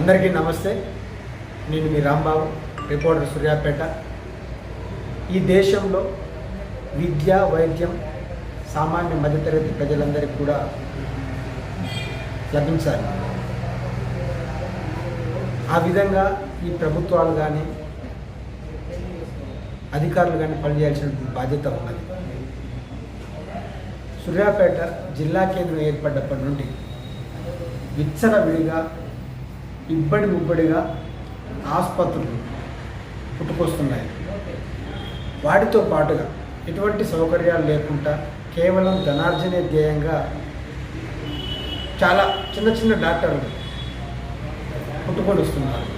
అందరికీ నమస్తే. నేను మీ రాంబాబు రిపోర్టర్ సూర్యాపేట. ఈ దేశంలో విద్య వైద్యం సామాన్య మధ్యతరగతి ప్రజలందరికీ కూడా లభించాలి. ఆ విధంగా ఈ ప్రభుత్వాలు కానీ అధికారులు కానీ పనిచేయాల్సిన బాధ్యత ఉన్నది. సూర్యాపేట జిల్లా కేంద్రం ఏర్పడ్డప్పటి నుండి విచ్చలవిడిగా ఇబ్బడి ముబ్బడిగా ఆసుపత్రులు పుట్టుకొస్తున్నాయి. వాటితో పాటుగా ఎటువంటి సౌకర్యాలు లేకుండా కేవలం ధనార్జనే ధ్యేయంగా చాలా చిన్న చిన్న డాక్టర్లు పుట్టుకొని వస్తున్నారు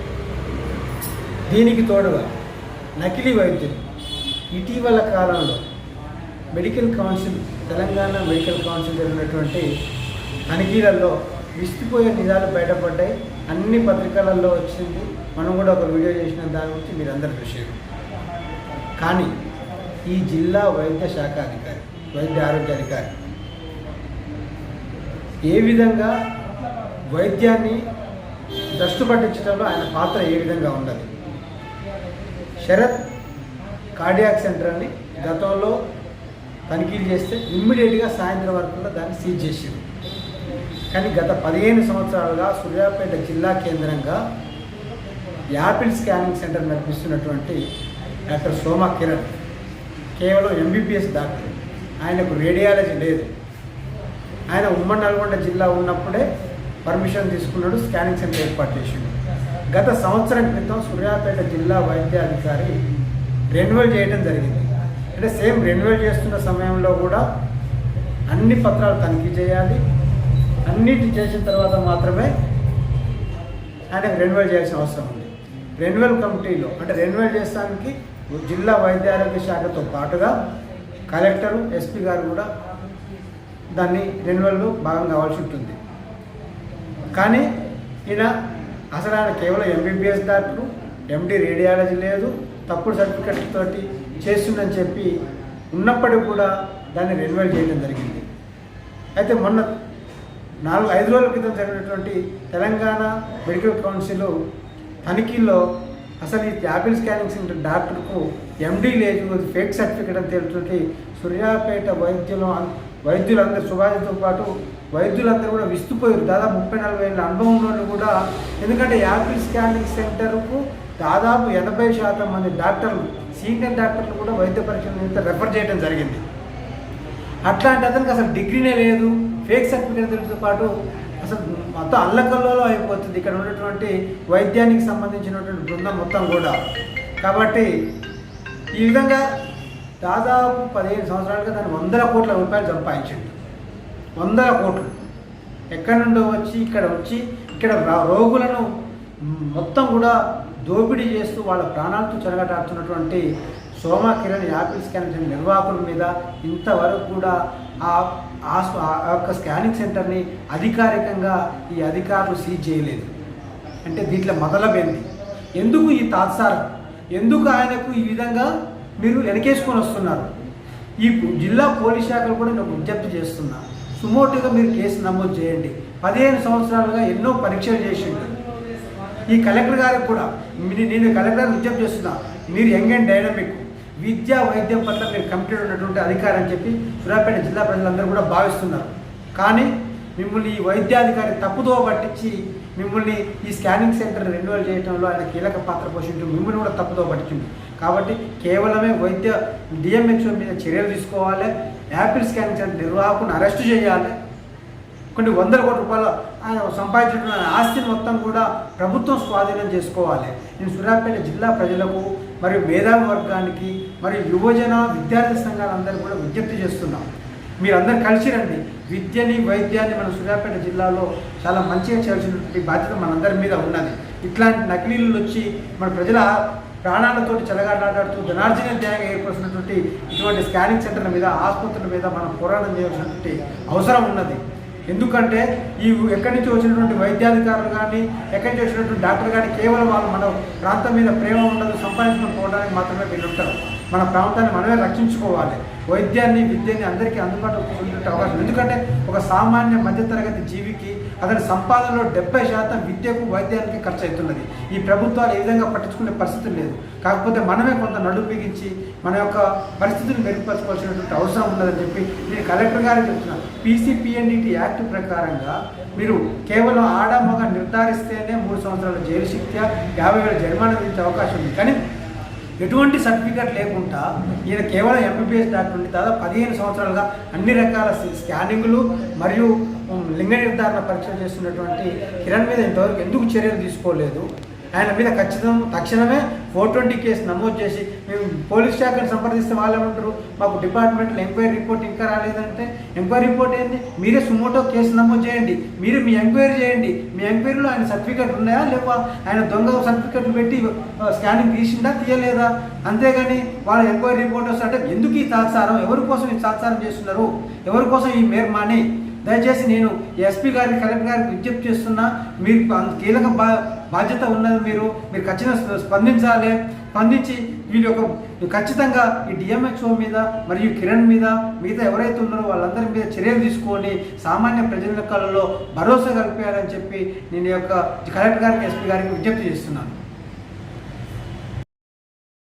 దీనికి తోడుగా నకిలీ వైద్యులు ఇటీవల కాలంలో medical council Telangana medical council జరిగినటువంటి తనిఖీలలో విస్తుపోయే నిజాలు బయటపడ్డాయి. అన్ని పత్రికలలో వచ్చింది. మనం కూడా ఒక వీడియో చేసిన దాని గురించి మీరందరూ చూసారు కానీ ఈ జిల్లా వైద్య శాఖ అధికారి వైద్య ఆరోగ్య అధికారి ఏ విధంగా వైద్యాన్ని దృష్టి పట్టించడంలో ఆయన పాత్ర ఏ విధంగా ఉండదు శరత్ కార్డియాక్ సెంటర్ అని గతంలో తనిఖీలు చేస్తే ఇమ్మీడియట్గా సాయంత్రం వరకు కూడా దాన్ని సీజ్ చేసింది కానీ గత పదిహేను సంవత్సరాలుగా సూర్యాపేట జిల్లా కేంద్రంగా యాపిల్ స్కానింగ్ సెంటర్ నడిపిస్తున్నటువంటి డాక్టర్ సోమా కిరణ్ కేవలం ఎంబీబీఎస్ డాక్టర్. ఆయనకు రేడియాలజీ లేదు. ఆయన ఉమ్మడి నల్గొండ జిల్లా ఉన్నప్పుడే పర్మిషన్ తీసుకున్నాడు స్కానింగ్ సెంటర్ ఏర్పాటు చేసిండు. గత సంవత్సరం క్రితం సూర్యాపేట జిల్లా వైద్యాధికారి రెన్యువల్ చేయడం జరిగింది. అంటే సేమ్ రెన్యువల్ చేస్తున్న సమయంలో కూడా అన్ని పత్రాలు తనిఖీ చేయాలి అన్నిటి చేసిన తర్వాత మాత్రమే ఆయనకు రెన్యువల్ చేయాల్సిన అవసరం ఉంది. రెన్యువల్ కమిటీలో అంటే రెన్యువల్ చేస్తానికి జిల్లా వైద్య ఆరోగ్య శాఖతో పాటుగా కలెక్టరు ఎస్పీ గారు కూడా దాన్ని రెన్యువల్లో భాగం కావాల్సి ఉంటుంది. కానీ ఈయన అసలు ఆయన కేవలం ఎంబీబీఎస్ డాక్టరు ఎండి రేడియాలజీ లేదు తప్పుడు సర్టిఫికెట్ తోటి చేస్తుందని చెప్పి ఉన్నప్పటికీ కూడా దాన్ని రెన్యువల్ చేయడం జరిగింది. అయితే మొన్న నాలుగు ఐదు రోజుల క్రితం జరిగినటువంటి తెలంగాణ మెడికల్ కౌన్సిల్ తనిఖీల్లో అసలు ఈ యాపిల్ స్కానింగ్ సెంటర్ డాక్టర్కు ఎండీ లేదు ఫేక్ సర్టిఫికేట్ అని తెలుసుకుంటే సూర్యాపేట వైద్యులు వైద్యులందరూ సుభాషితో పాటు వైద్యులందరూ కూడా విస్తుపోయారు. దాదాపు ముప్పై నలభై ఏళ్ళ అనుభవం కూడా. ఎందుకంటే యాపిల్ స్కానింగ్ సెంటర్కు దాదాపు ఎనభై శాతం మంది డాక్టర్లు సీనియర్ డాక్టర్లు కూడా వైద్య పరీక్షల నిమిత్తం రెఫర్ చేయడం జరిగింది. అట్లాంటి అతనికి అసలు డిగ్రీనే లేదు. ఫేక్ సర్టిఫికేట్తో పాటు అసలు మొత్తం అల్లకల్లోలో అయిపోతుంది. ఇక్కడ ఉన్నటువంటి వైద్యానికి సంబంధించినటువంటి బృందం మొత్తం కూడా. కాబట్టి ఈ విధంగా దాదాపు పదిహేను సంవత్సరాలుగా దాన్ని వందల కోట్ల రూపాయలు సంపాదించిండు. వందల కోట్లు. ఎక్కడి నుండో వచ్చి ఇక్కడ వచ్చి ఇక్కడ రోగులను మొత్తం కూడా దోపిడీ చేస్తూ వాళ్ళ ప్రాణాలతో చెరగటాడుతున్నటువంటి Soma Kiran Apple scanning centre నిర్వాహకుల మీద ఇంతవరకు కూడా ఆ ఆ ఆ యొక్క స్కానింగ్ సెంటర్ని అధికారికంగా ఈ అధికారులు సీజ్ చేయలేదు. అంటే దీంట్లో మొదలబైంది ఎందుకు ఈ తాత్సారం? ఎందుకు ఆయనకు ఈ విధంగా మీరు వెనకేసుకొని వస్తున్నారు? ఈ జిల్లా పోలీస్ శాఖలు కూడా నేను విజ్ఞప్తి చేస్తున్నా. సుమోటుగా మీరు కేసు నమోదు చేయండి. పదిహేను సంవత్సరాలుగా ఎన్నో పరీక్షలు చేసిండు. ఈ కలెక్టర్ గారికి కూడా మీ- నేను కలెక్టర్ విజ్ఞప్తి చేస్తున్నా మీరు యంగ్ అండ్ డైనమిక్. విద్యా వైద్యం పట్ల మీరు కమిటెడ్ ఉన్నటువంటి అధికారి అని చెప్పి సూర్యాపేట జిల్లా ప్రజలందరూ కూడా భావిస్తున్నారు. కానీ మిమ్మల్ని ఈ వైద్యాధికారి తప్పుదో పట్టించి మిమ్మల్ని ఈ స్కానింగ్ సెంటర్ రెన్యువల్ చేయడంలో ఆయన కీలక పాత్ర పోషించు మిమ్మల్ని కూడా తప్పుదో పట్టించింది. కాబట్టి కేవలమే వైద్య డిఎంహెచ్ఓ మీద చర్యలు తీసుకోవాలి యాపిల్ స్కానింగ్ సెంటర్ నిర్వాహకుని అరెస్ట్ చేయాలి. కొన్ని వందల కోట్ల రూపాయలు ఆయన సంపాదించిన ఆస్తిని మొత్తం కూడా ప్రభుత్వం స్వాధీనం చేసుకోవాలి. నేను సూర్యాపేట జిల్లా ప్రజలకు మరియు మేధావి వర్గానికి మరియు యువజన విద్యార్థి సంఘాలందరూ కూడా విజ్ఞప్తి చేస్తున్నాం మీరందరూ కలిసి రండి. విద్యని వైద్యాన్ని మన సూర్యాపేట జిల్లాలో చాలా మంచిగా చేయాల్సినటువంటి బాధ్యత మనందరి మీద ఉన్నది. ఇట్లాంటి నకిలీలు వచ్చి మన ప్రజల ప్రాణాలతోటి చెలగాటాడుతూ ధనార్జన ధ్యేయంగా ఏర్పడుతున్నటువంటి ఇటువంటి స్కానింగ్ సెంటర్ల మీద ఆసుపత్రుల మీద మనం పోరాటం చేయాల్సినటువంటి అవసరం ఉన్నది. ఎందుకంటే ఈ ఎక్కడి నుంచి వచ్చినటువంటి వైద్యాధికారులు కానీ ఎక్కడి నుంచి వచ్చినటువంటి డాక్టర్ కానీ కేవలం వాళ్ళు మన ప్రాంతం మీద ప్రేమ ఉండదు సంపాదించుకుని పోవడానికి మాత్రమే వీళ్ళు ఉంటారు మన ప్రాంతాన్ని మనమే రక్షించుకోవాలి. వైద్యాన్ని విద్యని అందరికీ అందుబాటులో ఉండే అవకాశం. ఎందుకంటే ఒక సామాన్య మధ్యతరగతి జీవికి అతని సంపాదనలో డెబ్బై శాతం విద్యకు వైద్యానికి ఖర్చు అవుతున్నది ఈ ప్రభుత్వాలు ఏ విధంగా పట్టించుకునే పరిస్థితి లేదు. కాకపోతే మనమే కొంత నడుపు బిగించి మన యొక్క పరిస్థితులు మెరుగుపరచుకోవాల్సినటువంటి అవసరం ఉన్నదని చెప్పి నేను కలెక్టర్ గారికి చెప్తున్నాను పీసీపీఎన్డిటి యాక్ట్ ప్రకారంగా మీరు కేవలం ఆడ మగ నిర్ధారిస్తేనే మూడు సంవత్సరాల జైలు శిక్ష యాభై వేల జరిమానా విధించే అవకాశం ఉంది. కానీ ఎటువంటి సర్టిఫికేట్ లేకుండా ఈయన కేవలం ఎంబీబీఎస్ డాక్టర్ ఉండి దాదాపు పదిహేను సంవత్సరాలుగా అన్ని రకాల స్కానింగ్లు మరియు లింగ నిర్ధారణ పరీక్షలు చేస్తున్నటువంటి కిరణ్ మీద ఇంతవరకు ఎందుకు చర్యలు తీసుకోలేదు? ఆయన మీద ఖచ్చితం తక్షణమే ఫోర్ ట్వంటీ కేసు నమోదు చేసి మేము పోలీస్ శాఖను సంప్రదిస్తే వాళ్ళు ఏమంటారు? మాకు డిపార్ట్మెంట్లో ఎంక్వైరీ రిపోర్ట్ ఇంకా రాలేదంటే ఎంక్వైరీ రిపోర్ట్ ఏంది? మీరే సుమోటో కేసు నమోదు చేయండి. మీరు మీ ఎంక్వైరీ చేయండి. మీ ఎంక్వైరీలో ఆయన సర్టిఫికేట్ ఉన్నాయా లేవా? ఆయన దొంగ సర్టిఫికేట్లు పెట్టి స్కానింగ్ తీసిందా తీయలేదా? అంతేగాని వాళ్ళ ఎంక్వైరీ రిపోర్ట్ వస్తే అంటే ఎందుకు ఈ తాత్సారం? ఎవరి కోసం ఈ తాత్సారం చేస్తున్నారు? ఎవరి కోసం ఈ మేర్మాని దయచేసి నేను ఎస్పీ గారికి కలెక్టర్ గారికి విజ్ఞప్తి చేస్తున్నా మీకు అంత కీలక బా బాధ్యత ఉన్నది మీరు మీరు ఖచ్చితంగా స్పందించాలి. స్పందించి వీళ్ళ యొక్క ఖచ్చితంగా ఈ డిఎంహెచ్ఓ మీద మరియు కిరణ్ మీద మిగతా ఎవరైతే ఉన్నారో వాళ్ళందరి మీద చర్యలు తీసుకొని సామాన్య ప్రజల కళలో భరోసా కల్పించాలని చెప్పి నేను యొక్క కలెక్టర్ గారికి ఎస్పీ గారికి విజ్ఞప్తి చేస్తున్నాను.